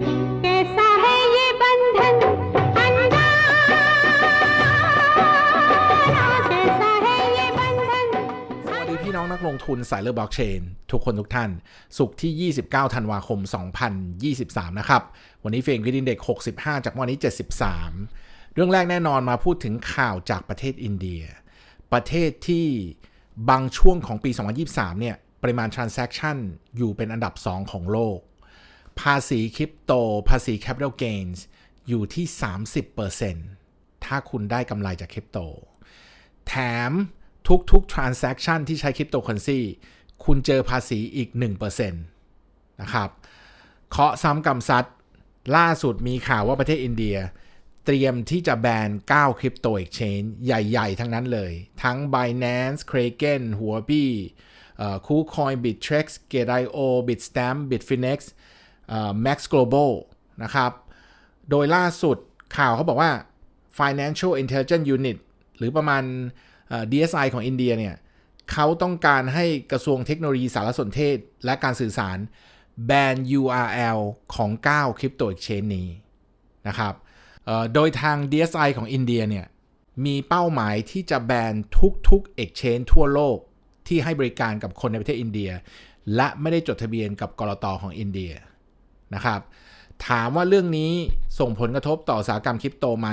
พี่น้องนักลงทุนสายเลือกบล็อกเชน ทุกคนทุกท่าน สุขที่ 29 ธันวาคม 2023 นะครับ วันนี้เฟรนกรินเด็ก 65 จากวันนี้ 73 เรื่องแรกแน่นอนมาพูดถึงข่าวจากประเทศอินเดีย ประเทศที่บางช่วงของปี 2023 เนี่ย ปริมาณ transaction อยู่เป็นอันดับ 2 ของโลก ภาษีคริปโต ภาษี capital gains อยู่ที่ 30%ถ้าคุณได้กำไรจากคริปโต แถมทุกๆ transaction ที่ใช้คริปโตเคอเรนซีคุณเจอภาษีอีก 1%นะครับเคาะซ้ำกำซัดล่าสุดมีข่าวว่าประเทศอินเดีย เตรียมที่จะแบน 9 คริปโตเอ็กชแนนใหญ่ ๆ ทั้งนั้นเลย ทั้ง Binance Kraken หัวบี้คูคอย Bittrex Gate.io Bitstamp Bitfinex เอ่อ Max Global นะครับ โดยล่าสุดข่าวเขาบอกว่า Financial Intelligence Unit หรือประมาณเอ่อ DSI ของอินเดียเนี่ยเขาต้องการให้กระทรวงเทคโนโลยีสารสนเทศและการสื่อสารแบน URL ของ 9 คริปโตเอ็กชแนนนี้นะครับโดยทาง DSI ของอินเดียเนี่ยมีเป้าหมายที่จะแบนทุกๆ Exchange ทั่วโลกที่ให้บริการกับคนในประเทศอินเดีย และไม่ได้จดทะเบียนกับกรตของอินเดีย นะครับ ถามว่าเรื่องนี้ส่งผลกระทบต่ออุตสาหกรรมคริปโตไหม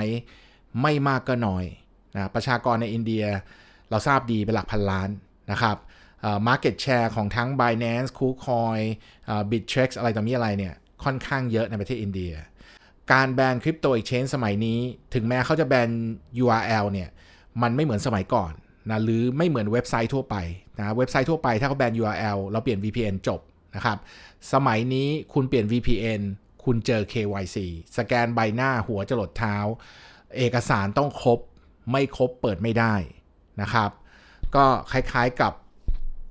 ไม่มากก็น้อยนะประชากรในอินเดียเราทราบดีเป็นหลักพันล้านนะครับเอ่อ market share ของทั้ง Binance KuCoin เอ่อ Bittrex อะไรต่อมีอะไรเนี่ย ค่อนข้างเยอะในประเทศอินเดีย การแบนคริปโตอ c h เชนสมัยนี้ ถึงแม้เขาจะแบน URL เนี่ย มันไม่เหมือนสมัยก่อนนะหรือไม่เหมือนเว็บไซต์ทั่วไปนะเว็บไซต์ทั่วไปถ้าเขาแบน URL เราเปลี่ยน VPN จบ นะครับสมัยนี้คุณเปลี่ยน VPN คุณเจอ KYC สแกนใบหน้าหัวจรดเท้า เอกสารต้องครบ ไม่ครบเปิดไม่ได้นะครับ ก็คล้ายๆกับ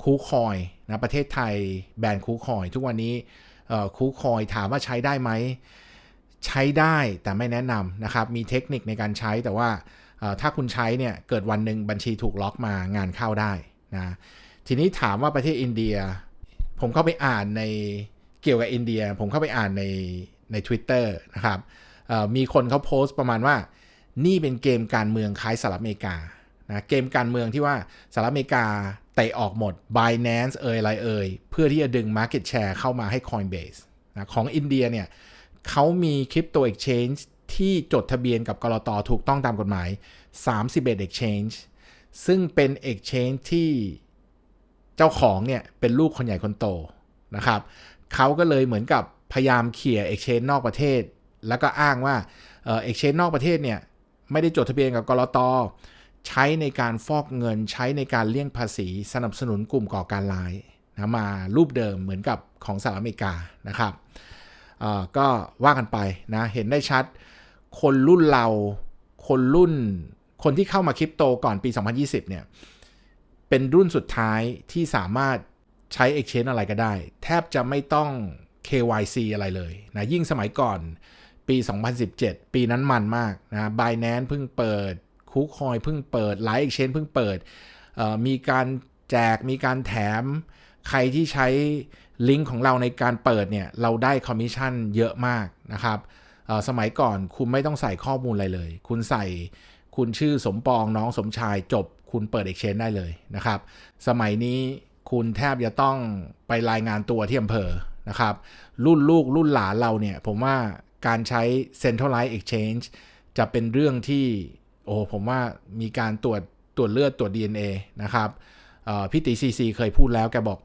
คูคอยนะประเทศไทยแบนคูคอย ทุกวันนี้คูคอยถามว่าใช้ได้ไหม ใช้ได้แต่ไม่แนะนำนะครับ มีเทคนิคในการใช้แต่ว่าถ้าคุณใช้เนี่ยเกิดวันหนึ่งบัญชีถูกล็อกมางานเข้าได้นะทีนี้ถามว่าประเทศอินเดีย ผมเข้าไปอ่านในเกี่ยวกับอินเดีย ผมเข้าไปอ่านในใน Twitter นะครับมีคนเขาโพสต์ประมาณว่า นี่เป็นเกมการเมืองคล้ายสหรัฐอเมริกานะเกมการเมืองที่ว่าสหรัฐอเมริกาเตะออกหมด Binance เอ่ยอะไรเอ่ยเพื่อที่จะดึง Market Share เข้ามาให้ Coinbase นะของอินเดียเนี่ยเขามีคริปโต Exchange ที่จดทะเบียนกับกรตถูกต้องตามกฎหมาย 31 Exchange ซึ่งเป็น Exchange ที่ เจ้าของเนี่ยเป็นลูกคนใหญ่คนโตนะครับเขาก็เลยเหมือนกับพยายามเขี่ย Exchange นอกประเทศ แล้วก็อ้างว่าเอ่อ Exchange นอกประเทศเนี่ยไม่ได้จดทะเบียนกับกรอตใช้ในการฟอกเงินใช้ในการเลี่ยงภาษีสนับสนุนกลุ่มก่อการร้ายนะมารูปเดิมเหมือนกับของสหรัฐอเมริกานะครับก็ว่ากันไปนะเห็นได้ชัด คนรุ่นเราคนรุ่นคนที่เข้ามาคริปโตก่อนปี 2020 เนี่ย เป็นรุ่นสุดท้ายที่สามารถใช้ Exchange อะไรก็ได้ แทบจะไม่ต้อง KYC อะไรเลยนะยิ่งสมัยก่อนปี 2017 ปีนั้นมันมากนะ Binance เพิ่งเปิดคูคอยเพิ่งเปิดหลาย Exchange เพิ่งเปิด มีการแจกมีการแถมใครที่ใช้ลิงก์ของเราในการเปิดเนี่ย เราได้คอมมิชชั่นเยอะมากนะครับ สมัยก่อนคุณไม่ต้องใส่ข้อมูลอะไรเลย คุณใส่คุณชื่อสมปองน้องสมชายจบ คุณเปิด Exchange ได้เลยนะครับ สมัยนี้คุณแทบจะต้องไปรายงานตัวที่อำเภอนะครับ รุ่นลูกรุ่นหลานเราเนี่ย ผมว่าการใช้ Centralized Exchange จะเป็นเรื่องที่โอ้ผมว่ามีการตรวจตรวจเลือดตรวจ DNA นะครับพี่ตีซีซีเคยพูดแล้วแกบอก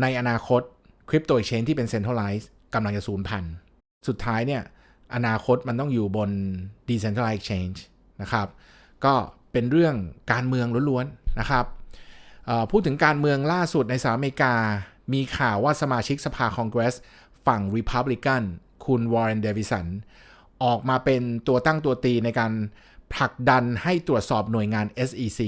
ในอนาคตคริปโต Exchange ที่เป็น Centralized กำลังจะสูญพันธุ์สุดท้ายเนี่ย อนาคตมันต้องอยู่บน Decentralized Exchange นะครับ ก็ เป็นเรื่องการเมืองล้วนๆนะครับพูดถึงการเมืองล่าสุดในสหรัฐอเมริกา มีข่าวว่าสมาชิกสภาคองเกรส ฝั่ง Republican คุณวอร์เรนเดวิสันออกมาเป็นตัวตั้งตัวตีในการผลักดันให้ตรวจสอบหน่วยงาน SEC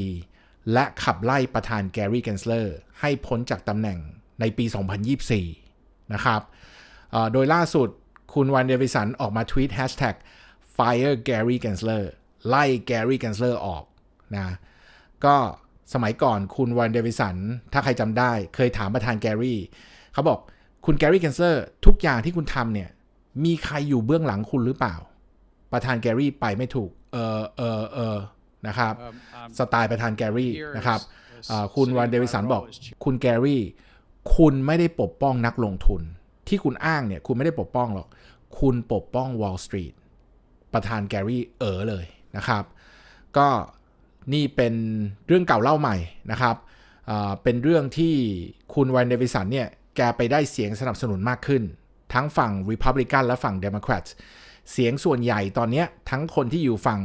และขับไล่ประธานแกรี่เกนสเลอร์ให้พ้นจากตำแหน่งในปี 2024 นะครับ โดยล่าสุดคุณวันเดวิสันออกมาทวีต hashtag fire Gary Gensler ไล่ Gary Gensler ออก นะก็สมัยก่อนคุณวันเดวิสัน ถ้าใครจำได้ เคยถามประธานแกรี่เขาบอกคุณแกรี่เกนเซอร์ทุกอย่างที่คุณทำเนี่ย มีใครอยู่เบื้องหลังคุณหรือเปล่า ประธานแกรี่ไปไม่ถูก เออเออเออนะครับ Um, um, สไตล์ประธานแกรี่ here is- นะครับ is อ่าคุณ sitting วันเดวิสัน front บอก row is chief คุณแกรี่ คุณไม่ได้ปกป้องนักลงทุน ที่คุณอ้างเนี่ย คุณไม่ได้ปกป้องหรอก คุณปกป้อง Wall Street ประธานแกรี่เออเลยนะครับ ก็ นี่เป็นเรื่องเก่าเล่าใหม่นะครับเป็นเรื่องที่คุณวันเดวิสันเนี่ยแกไปได้เสียงสนับสนุนมากขึ้น ทั้งฝั่ง Republican และฝั่ง Democrat เสียงส่วนใหญ่ตอนนี้ทั้งคนที่อยู่ฝั่ง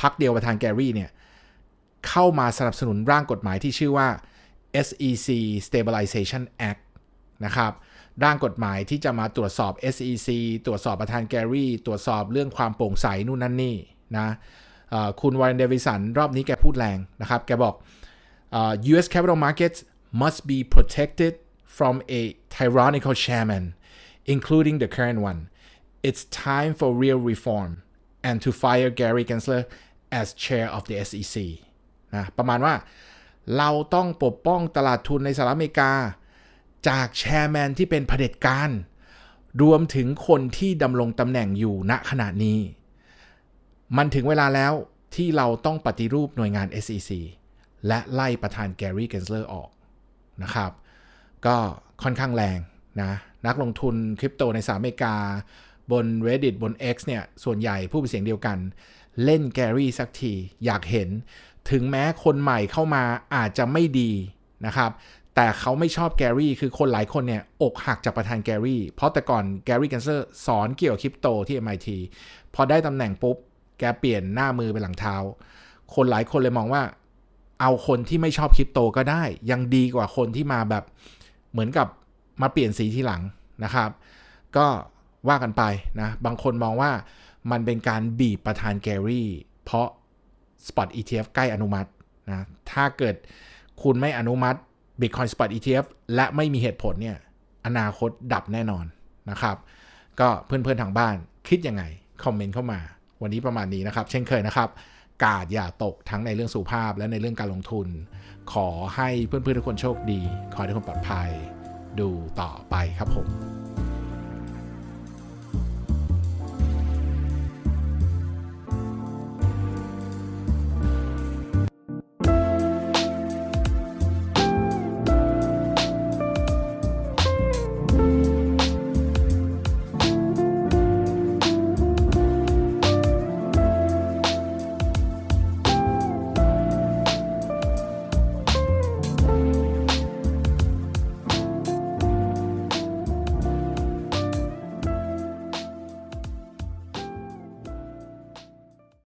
พรรคเดียวประธานแกรี่เนี่ยเข้ามาสนับสนุนร่างกฎหมายที่ชื่อว่า SEC Stabilization Act นะครับร่างกฎหมายที่จะมาตรวจสอบ SEC ตรวจสอบประธานแกรี่ ตรวจสอบเรื่องความโปร่งใสนู่นนั่นนี่นะ คุณวอร์เรนเดวิสันรอบนี้แกพูดแรงนะครับ แกบอก U.S. capital markets must be protected from a tyrannical chairman including the current one it's time for real reform and to fire Gary Gensler as chair of the SEC นะประมาณว่าเราต้องปกป้องตลาดทุนในสหรัฐอเมริกา จากแชร์แมนที่เป็นเผด็จการ รวมถึงคนที่ดำรงตำแหน่งอยู่ณขณะนี้ มันถึงเวลาแล้วที่เราต้องปฏิรูปหน่วยงาน SEC และไล่ประธานแกรี่เกนเลอร์ออกนะครับ ก็ค่อนข้างแรงนะนักลงทุนคริปโตในสหรัฐอเมริกา บน Reddit บน X เนี่ยส่วนใหญ่ผู้เป็นเสียงเดียวกัน เล่นแกรี่สักที อยากเห็น ถึงแม้คนใหม่เข้ามาอาจจะไม่ดีนะครับแต่เขาไม่ชอบแกรี่คือคนหลายคนเนี่ยอกหักจากประธานแกรี่เพราะแต่ก่อนแกรี่แคนเซอร์สอนเกี่ยวกับคริปโตที่ MIT พอได้ตำแหน่งปุ๊บ แกเปลี่ยนหน้ามือเป็นหลังเท้า คนหลายคนเลยมองว่า เอาคนที่ไม่ชอบคริปโตก็ได้ ยังดีกว่าคนที่มาแบบเหมือนกับมาเปลี่ยนสีทีหลังนะครับ ก็ว่ากันไปนะ บางคนมองว่ามันเป็นการบีบประธานแกรี่ เพราะ Spot ETF ใกล้อนุมัตินะ ถ้าเกิดคุณไม่อนุมัติ Bitcoin Spot ETF และไม่มีเหตุผลเนี่ย อนาคตดับแน่นอนนะครับ ก็เพื่อนๆทางบ้านคิดยังไง คอมเมนต์เข้ามา วันนี้ประมาณนี้นะครับ เช่นเคยนะครับ กาดอย่าตกทั้งในเรื่องสุขภาพและในเรื่องการลงทุน ขอให้เพื่อนๆทุกคนโชคดี ขอให้ทุกคนปลอดภัย ดูต่อไปครับผม